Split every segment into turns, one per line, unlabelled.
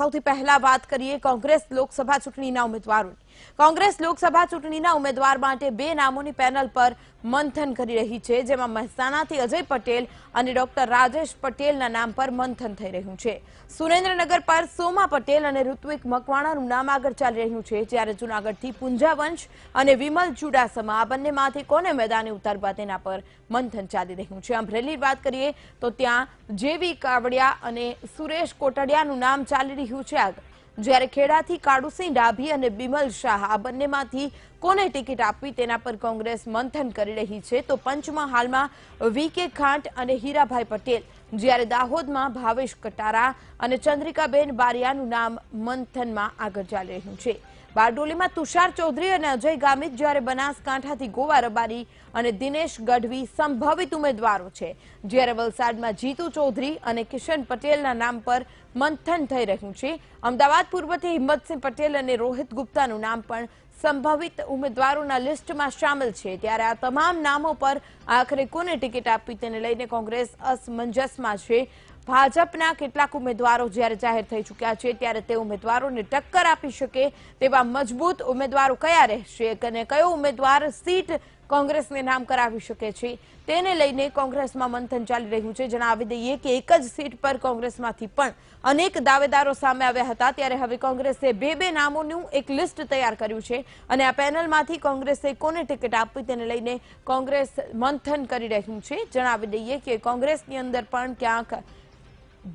સૌથી પહેલા વાત કરીએ કોંગ્રેસ લોકસભા ચૂંટણીના ઉમેદવારોની. કોંગ્રેસ લોકસભા ચૂંટણીના ઉમેદવાર માટે બે નામોની પેનલ પર મંથન કરી રહી છે, જેમાં મહેસાણાથી અજય પટેલ અને ડોક્ટર રાજેશ પટેલના નામ પર મંથન થઈ રહ્યું છે. સુરેન્દ્રનગર પર સોમા પટેલ અને ઋત્વિક મકવાણાનું નામ આગળ ચાલી રહ્યું છે, જ્યારે જૂનાગઢથી પુંજાવંશ અને વિમલ ચુડાસમા આ બંનેમાંથી કોને મેદાને ઉતારવા તેના પર મંથન ચાલી રહ્યું છે. અમરેલી વાત કરીએ તો ત્યાં જેવી કાવડિયા અને સુરેશ કોટડિયાનું નામ ચાલી રહ્યું છે આગળ જ્યારે ખેડાથી કાળુસિંહ ડાભી અને બિમલ શાહ આ બંનેમાંથી કોને ટિકિટ આપવી તેના પર કોંગ્રેસ મંથન કરી રહી છે, તો પંચમાં હાલમાં વીકે ખાંટ અને હીરાભાઈ પટેલ. જ્યારે દાહોદમાં ભાવેશ કટારા અને ચંદ્રિકાબેન બારિયાનું નામ મંથનમાં આગળ ચાલી રહ્યું છે. બારડોલીમાં તુષાર ચૌધરી અને અજય ગામિત જ્યારે બનાસકાંઠાથી ગોવા રબારી અને દિનેશ ગઢવી સંભવિત ઉમેદવારો છે. જ્યારે વલસાડમાં જીતુ ચૌધરી અને કિશન પટેલના નામ પર મંથન થઈ રહ્યું છે. અમદાવાદ પૂર્વથી હિંમતસિંહ પટેલ અને રોહિત ગુપ્તાનું નામ પણ સંભવિત ઉમેદવારોના લિસ્ટમાં સામેલ છે. ત્યારે આ તમામ નામો પર આખરે કોને ટિકિટ આપવી તેને લઈને કોંગ્રેસ અસમંજસમાં છે. ભાજપના કેટલાક ઉમેદવારો જ્યારે જાહેર થઈ ચૂક્યા છે, ત્યારે તે ઉમેદવારોને ટક્કર આપી શકે તેવા મજબૂત ઉમેદવારો કયા રહેશે? અને કયો ઉમેદવાર સીટ કોંગ્રેસને નામ કરાવી શકે છે. તેને લઈને કોંગ્રેસમાં મંથન ચાલી રહ્યું છે. જણાવી દઈએ કે એક જ સીટ પર કોંગ્રેસમાંથી પણ અનેક દાવેદારો સામે આવ્યા હતા. ત્યારે હવે કોંગ્રેસે બે બે નામોનું એક લિસ્ટ તૈયાર કર્યું છે અને આ પેનલમાંથી કોંગ્રેસે કોને ટિકિટ આપવી તેને લઈને કોંગ્રેસ મંથન કરી રહ્યું છે. જણાવી દઈએ કે કોંગ્રેસની અંદર પણ ક્યાંક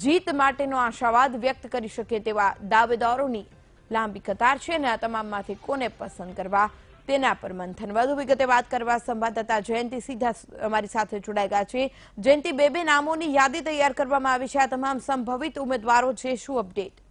જીત માટેનો આશાવાદ વ્યક્ત કરી શકે તેવા દાવેદારોની લાંબી કતાર છે અને આ તમામમાંથી કોને પસંદ કરવા તેના પર મંથન. વધુ વિગતે વાત કરવા સંવાદદાતા જયંતિ સીધા અમારી સાથે જોડાઈ ગયા છે. જયંતિ, બે બે નામોની યાદી તૈયાર કરવામાં આવી છે. આ તમામ સંભવિત ઉમેદવારો છે. શું અપડેટ?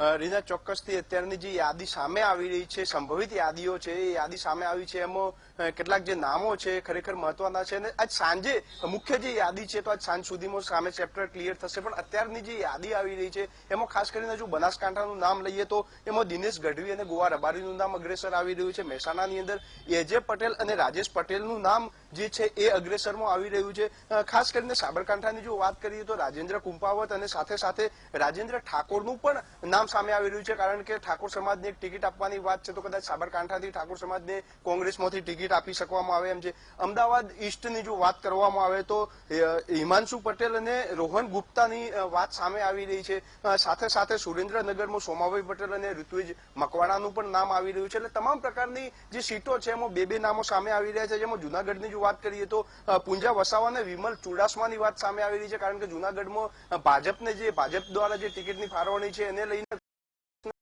રીના, ચોક્કસથી અત્યારની જે યાદી સામે આવી રહી છે, સંભવિત યાદીઓ છે, એ યાદી સામે આવી છે, એમાં કેટલાક જે નામો છે, ખરેખર મહત્વના છે, અને આજ સાંજે, મુખ્ય જે યાદી છે, તો આજ સાંજ સુધીમાં સામે ચેપ્ટર ક્લિયર થશે, પણ અત્યારની જે યાદી આવી રહી છે, એમાં ખાસ કરીને જો બનાસકાંઠાનું નામ લઈએ તો, એમાં દિનેશ ગઢવી અને ગોવા રબારીનું નામ અગ્રેસર આવી રહ્યું છે, મહેસાણાની અંદર એજે પટેલ અને રાજેશ પટેલનું નામ જે છે, એ અગ્રેસરમાં આવી રહ્યું છે. ખાસ કરીને સાબરકાંઠાની જો વાત કરીએ તો રાજેન્દ્ર કુંપાવત અને સાથે સાથે રાજેન્દ્ર ઠાકોરનું પણ નામ સામે આવી રહ્યું છે, કારણ કે ઠાકોર સમાજને એક ટિકિટ આપવાની વાત છે, તો કદાચ સાબરકાંઠાથી ઠાકોર સમાજને કોંગ્રેસમાંથી ટિકિટ આપી શકવામાં આવે એમ છે. અમદાવાદ ઈસ્ટની જો વાત કરવામાં આવે તો હિમાંશુ પટેલ અને રોહન ગુપ્તાની વાત સામે આવી રહી છે. સાથે સાથે સુરેન્દ્રનગરમાં સોમાભાઈ પટેલ અને ઋત્વિજ મકવાણાનું પણ નામ આવી રહ્યું છે. એટલે તમામ પ્રકારની જે સીટો છે, એમાં બે બે નામો સામે આવી રહ્યા છે. જેમાં જુનાગઢની જો વાત કરીએ તો પૂંજા વસાવા અને વિમલ ચુડાસમાની વાત સામે આવી રહી છે, કારણ કે જુનાગઢમાં ભાજપને જે, ભાજપ દ્વારા જે ટિકિટની ફાળવણી છે, એને લઈને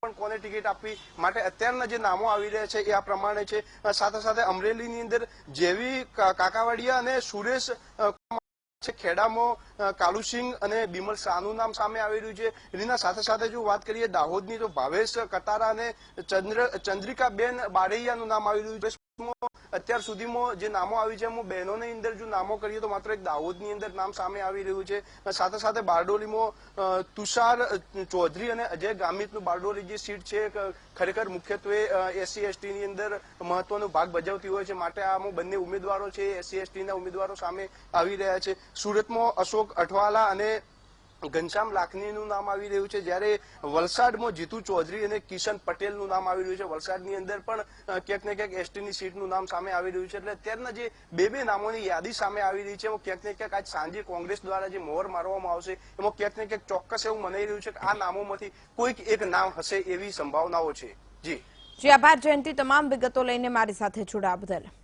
પણ કોને ટિકિટ આપવી માટે અત્યારના જે નામો આવી રહ્યા છે એ આ પ્રમાણે છે. સાથે સાથે અમરેલીની અંદર જેવી કાકાવાડિયા અને સુરેશ છે, ખેડામાં કાલુસિંહ અને બિમલ શાહનું નામ સામે આવી રહ્યું છે. એના સાથે સાથે જો વાત કરીએ, દાહોદની તો ભાવેશ કતારા અને ચંદ્ર, ચંદ્રિકાબેન બારૈયાનું નામ આવી રહ્યું છે. અત્યાર સુધીમાં જે નામો આવી છે, એમાં બહેનોની અંદર જો નામો કરીએ તો માત્ર એક દાહોદની અંદર નામ સામે આવી રહ્યું છે. સાથે સાથે બારડોલીમાં તુષાર ચૌધરી અને અજય ગામિતનું બારડોલી જે સીટ છે ખરેખર મુખ્યત્વે એસસી એસટી ની અંદર મહત્વનો ભાગ ભજવતી હોય છે. માટે આમાં બંને ઉમેદવારો છે, એસસી એસટી ના ઉમેદવારો સામે આવી રહ્યા છે. સુરતમાં અશોક અઠવાલા અને ઘનશ્યામ લાખનીનું નામ આવી રહ્યું છે. જ્યારે વલસાડમાં જીતુ ચૌધરી અને કિશન પટેલનું નામ આવી રહ્યું છે. વલસાડની અંદર પણ ક્યાંક ને ક્યાંક એસટીની સીટનું નામ સામે આવી રહ્યું છે. એટલે અત્યારના જે બે બે નામોની યાદી સામે આવી રહી છે. એમાં ક્યાંક ને ક્યાંક આજ સાંજે કોંગ્રેસ દ્વારા જે મોહર મારવામાં આવશે, એમાં ક્યાંક ને ક્યાંક ચોક્કસ એવું મનાઈ રહ્યું છે કે આ નામોમાંથી કોઈક એક નામ હશે એવી સંભાવનાઓ છે. જી.
જી, આભાર જયંતિ. તમામ વિગતો લઈને મારી સાથે જોડાવા બદલ.